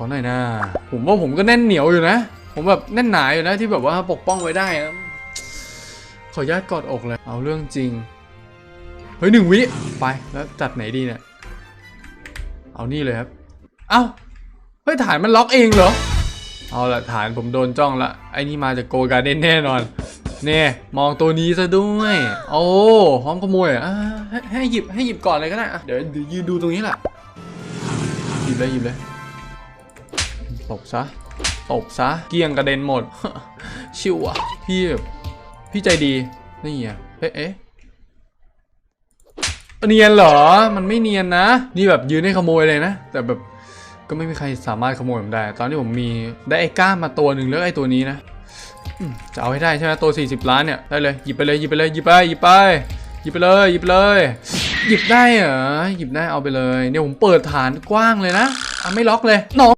ขอหน่อยนะ ผมว่าผมก็แน่นเหนียวอยู่นะ ผมแบบแน่นหนาอยู่นะที่แบบว่าปกป้องไว้ได้นะขออนุญาตกอดอกเลย เอาเรื่องจริง เฮ้ยหนึ่งวิ ไป แล้วจัดไหนดีเนี่ย เอานี่เลยครับ เอ้า เฮ้ยฐานมันล็อกเองเหรอ เอาละฐานผมโดนจ้องละ ไอ้นี่มาจากโกการ์เด้นแน่นอน เนี่ย มองตัวนี้ซะด้วย โอ้พร้อมขโมยอะให้หยิบให้หยิบก่อนเลยก็ได้ เดี๋ยวเดี๋ยวยืนดูตรงนี้แหละ หยิบเลยหยิบเลย ตบซะตบซะ เกลี้ยงกระเด็นหมด ชิวอะ พี่พี่ใจดี นี่อะเอ๊ะเอ๊ะเนียนเหรอ มันไม่เนียนนะ นี่แบบยืนให้ขโมยเลยนะ แต่แบบก็ไม่มีใครสามารถขโมยผมได้ ตอนที่ผมมีได้ไอ้ก้ามาตัวหนึ่งแล้วไอ้ตัวนี้นะจะเอาให้ได้ใช่ไหมตัว 40 ล้านเนี่ยได้เลยหยิบไปเลยหยิบไปเลยหยิบไปหยิบไปหยิบไปเลยหยิบไปเลยหยิบได้เหรอหยิบได้เอาไปเลยเนี่ยผมเปิดฐานกว้างเลยนะอะไม่ล็อกเลยน้อง